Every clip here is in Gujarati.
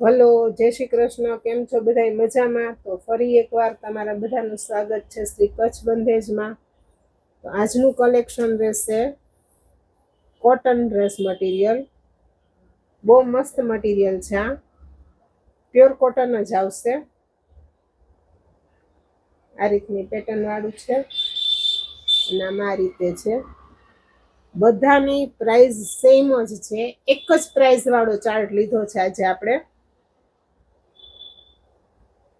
હલો, જય શ્રી કૃષ્ણ. કેમ છો બધા મજામાં? તો ફરી એકવાર તમારા બધાનું સ્વાગત છે શ્રી કચ્છ બંધેજમાં. તો આજનું કલેક્શન રહેશે કોટન ડ્રેસ મટીરિયલ બહુ મસ્ત મટીરિયલ છે આ. પ્યોર કોટન જ આવશે. આ રીતની પેટર્નવાળું છે. અને આમાં આ રીતે છે. બધાની પ્રાઇસ સેમ જ છે. એક જ પ્રાઇઝવાળો ચાર્ટ લીધો છે આજે આપણે.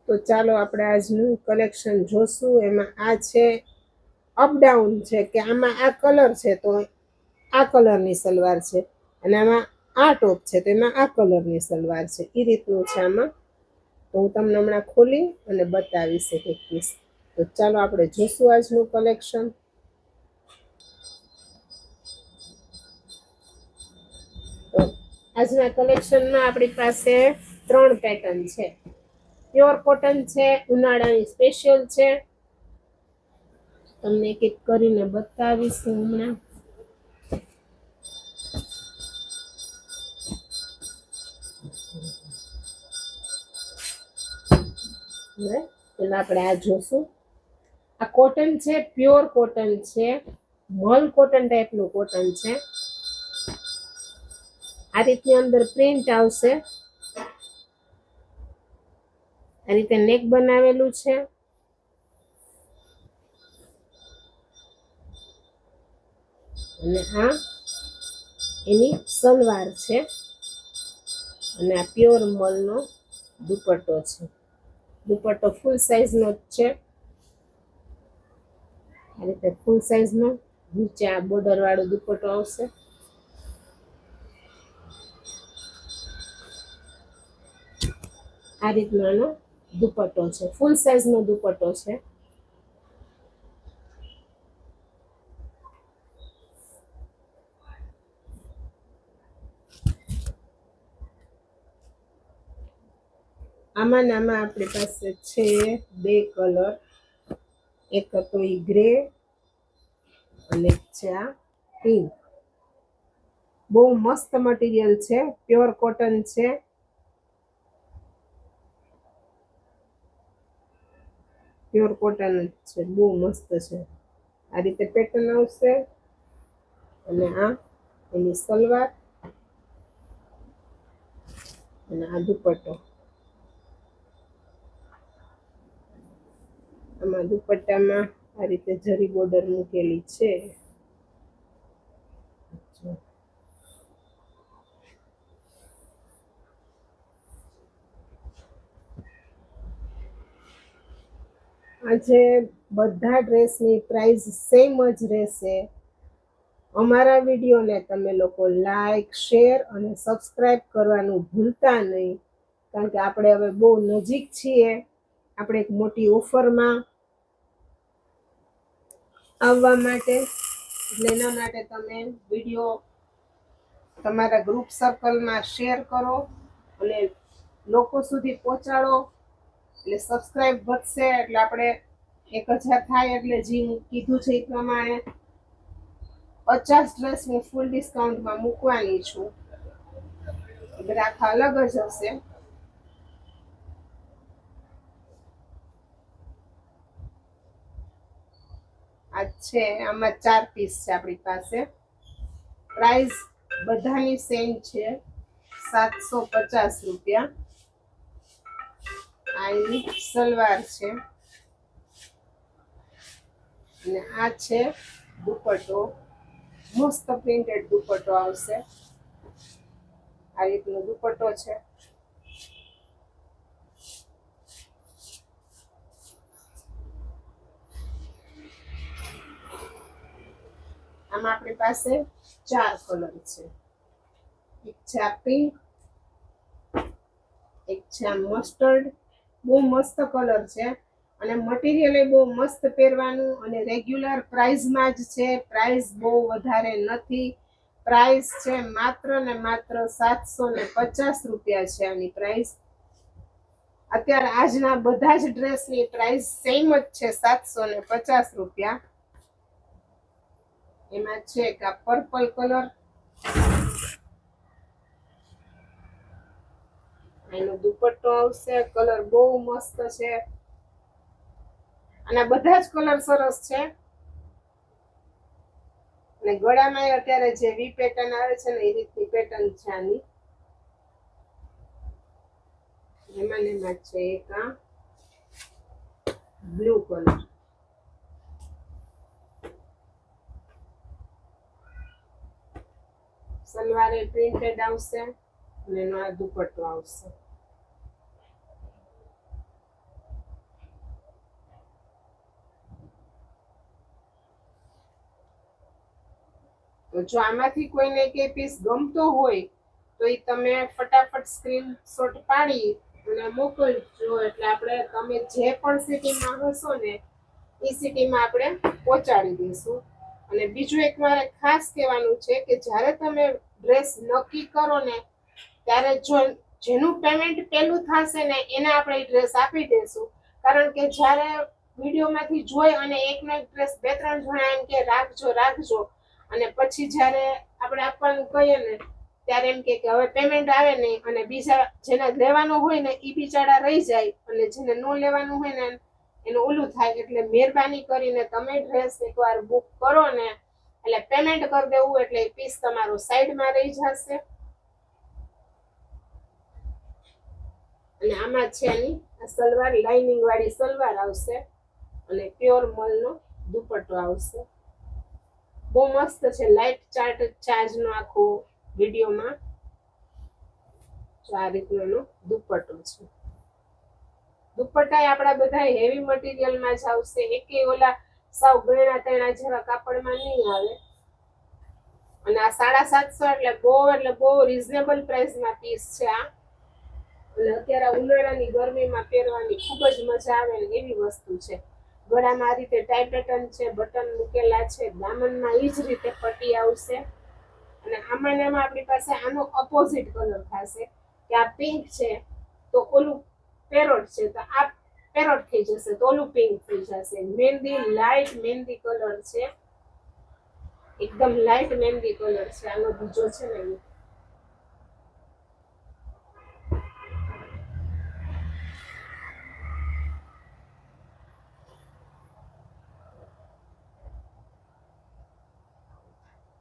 તો ચાલો આપણે આજનું કલેક્શન જોશું. એમાં આ છે અપડાઉન છે, કે આમાં આ કલર છે, તો આ કલરની સલવાર છે. અને આમાં આ ટોપ છે, તો એમાં આ કલરની સલવાર છે. એ રીતનું છે આમાં. તો હું તમને હમણાં ખોલી અને બતાવીશ એક તો ચાલો આપણે જોશું આજનું કલેક્શન તો આજના કલેક્શનમાં આપણી પાસે ત્રણ પેટર્ન છે. પ્યોર કોટન છે, ઉનાળાની સ્પેશિયલ છે. તમને એક કરીને બતાવીશ હમણાં. પેલા આપણે આ જોશું. આ કોટન છે, પ્યોર કોટન છે, મલ કોટન ટાઈપનું કોટન છે. આ રીતની અંદર પ્રિન્ટ આવશે. આ રીતે નેક બનાવેલું છે. અને આ એની સલવાર છે. અને આ પ્યોર મલનો દુપટ્ટો છે. દુપટ્ટો ફૂલ સાઈઝનો જ છે. આ રીતે ફૂલ સાઈઝનો નીચે આ બોર્ડરવાળો દુપટ્ટો આવશે. આ રીતનો એનો દુપટ્ટો છે. ફૂલ સાઇઝનો દુપટ્ટો છે. આમાં નામાં આપણી પાસે છે બે કલર. એક હતો એ ગ્રે અને છે પિંક. બહુ મસ્ત મટીરિયલ છે, પ્યોર કોટન છે. પ્યોર કોટન છે, બહુ મસ્ત છે. આ રીતે પેટર્ન આવશે. અને આ એની સલવાર. અને આ દુપટ્ટો. આમાં દુપટ્ટામાં આ રીતે જરી બોર્ડર મૂકેલી છે. આજે બધા ડ્રેસની પ્રાઇસ સેમ જ રહેશે. અમારા વિડીયોને તમે લોકો લાઈક શેર અને સબસ્ક્રાઈબ કરવાનું ભૂલતા નહીં. કારણ કે આપણે હવે બહુ નજીક છીએ. આપણે એક મોટી ઓફરમાં આવવા માટે. એના માટે તમે વીડિયો તમારા ગ્રુપ સર્કલમાં શેર કરો અને લોકો સુધી પહોંચાડો. એટલે સબસ્ક્રાઇબ વધશે એટલે આપણે એક હજાર થાય એટલે જે કીધું છે એ પ્રમાણે પચાસ ડ્રેસ હું ફૂલ ડિસ્કાઉન્ટમાં મૂકવાની છું. ગ્રાહક અલગ જ હશે. આ છે, આમાં ચાર પીસ છે આપણી પાસે. પ્રાઇસ બધાની સેમ છે, સાતસો પચાસ રૂપિયા. આ સલવાર છે. અને આ છે દુપટ્ટો. મસ્ત પ્રિન્ટેડ દુપટ્ટો આવશે. આ રીતનો દુપટ્ટો છે. આમાં આપણી પાસે ચાર કલર છે. એક છે આ એક છે આ મસ્ટર્ડ બહુ મસ્ત કલર છે. અને મટીરિયલ એ બહુ મસ્ત પહેરવાનું અને રેગ્યુલર પ્રાઇઝમાં જ છે. પ્રાઇસ બહુ વધારે નથી. પ્રાઇસ છે માત્ર ને માત્ર સાતસો ને પચાસ રૂપિયા છે આની પ્રાઇસ અત્યારે આજના બધા જ ડ્રેસની પ્રાઇસ સેમ જ છે, સાતસો ને પચાસ રૂપિયા. એમાં છે એક પર્પલ કલર એનો દુપટ્ટો આવશે, કલર બહુ મસ્ત છે. અને બધા જ કલર સરસ છે. અને ગળામાં અત્યારે જે વી પેટર્ન આવે છે ને, એ રીતની પેટર્ન છે આની. એમાં એમાં છે એક આ બ્લુ કલર. સલવારે પ્રિન્ટેડ આવશે અને એનો આ દુપટ્ટો આવશે. તો જો આમાંથી કોઈને કે પીસ ગમતો હોય, તો એ તમે ફટાફટ સ્ક્રીનશોટ પાડી અને મોકલજો. એટલે આપણે તમે જે પણ સિટીમાં હશો ને એ સિટીમાં આપણે પહોંચાડી દઈશું. અને બીજું એક મારે ખાસ કહેવાનું છે કે જ્યારે તમે ડ્રેસ નક્કી કરો ને, ત્યારે જો જેનું પેમેન્ટ પહેલું થશે ને, એને આપણે ડ્રેસ આપી દઈશું. કારણ કે જ્યારે વિડીયોમાંથી જોઈ અને એકનો એક ડ્રેસ બે ત્રણ જણા એમ કે રાખજો રાખજો અને પછી જ્યારે આપણે આપવાનું કહીએ ને, ત્યારે એમ કે હવે પેમેન્ટ આવે નહીં અને બીજા જેને લેવાનું હોય ને એ બિચારા રહી જાય. અને જેને ન લેવાનું હોય ને, એનું ઓલું થાય. એટલે મહેરબાની કરીને તમે ડ્રેસ એકવાર બુક કરો ને, એટલે પેમેન્ટ કરી દેવું એટલે એ પીસ તમારો સાઈડમાં રહી જશે. અને આમાં છે એની, આ સલવાર લાઇનિંગ વાળી સલવાર આવશે. અને પ્યોર મલનો દુપટ્ટો આવશે. બહુ મસ્ત છે. લાઇટ ચાર્ટ ચાર્જનો આખો વિડીયોમાં આ રીતનો દુપટ્ટો છે. દુપટ્ટા આપણા બધા હેવી મટીરિયલમાં જ આવશે. એકે ઓલા સાવ ગયણા તેણા જેવા કાપડમાં નહીં આવે. અને આ સાડા સાતસો એટલે બહુ એટલે બહુ રિઝનેબલ પ્રાઇસમાં પીસ છે આ. અને અત્યારે ઉનાળાની ગરમીમાં પહેરવાની ખૂબ જ મજા આવે ને એવી વસ્તુ છે. ગળામાં આ રીતે ટાઈ પેટર્ન છે બટન મૂકેલા છે દામનમાં એ જ રીતે પટ્ટી આવશે. અને આમાં આમાં આપણી પાસે આનો અપોઝિટ કલર થશે, કે આ પિંક છે, તો ઓલું પેરોટ છે, તો આ પેરોટ થઈ જશે, તો ઓલું પિંક થઈ જશે. મહેંદી લાઇટ મહેંદી કલર છે. એકદમ લાઇટ મહેંદી કલર છે, આનો બીજો છે ને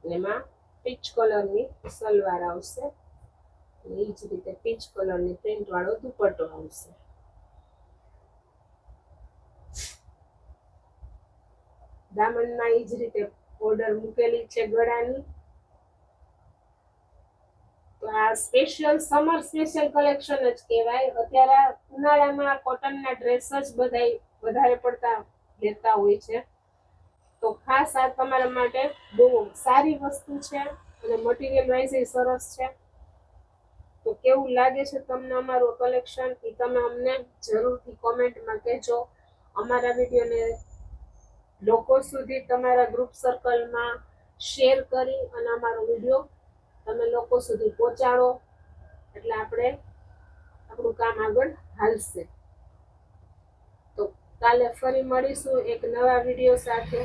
એ એમાં પીચ કલરની સલવાર આવશે. એ જ રીતે પીચ કલરની પ્રિન્ટવાળો દુપટ્ટો આવશે. દામનમાં એ જ રીતે ઓર્ડર મૂકેલી છે ગળાની. તો આ સ્પેશિયલ સમર સ્પેશિયલ કલેક્શન જ કહેવાય. અત્યારે ઉનાળામાં કોટનના ડ્રેસ જ બધા વધારે પડતા લેતા હોય છે. તો ખાસ આ તમારા માટે બહુ સારી વસ્તુ છે અને મટીરિયલ વાઇઝ એ સરસ છે. તો કેવું લાગે છે તમને અમારું કલેક્શન એ તમે અમને જરૂરથી કોમેન્ટમાં કહેજો. અમારા વિડીયોને લોકો સુધી તમારા ગ્રુપ સર્કલમાં શેર કરી અને અમારો વીડિયો તમે લોકો સુધી પહોંચાડો. એટલે આપણે આપણું કામ આગળ હાલશે. કાલે ફરી મળીશું એક નવા વીડિયો સાથે.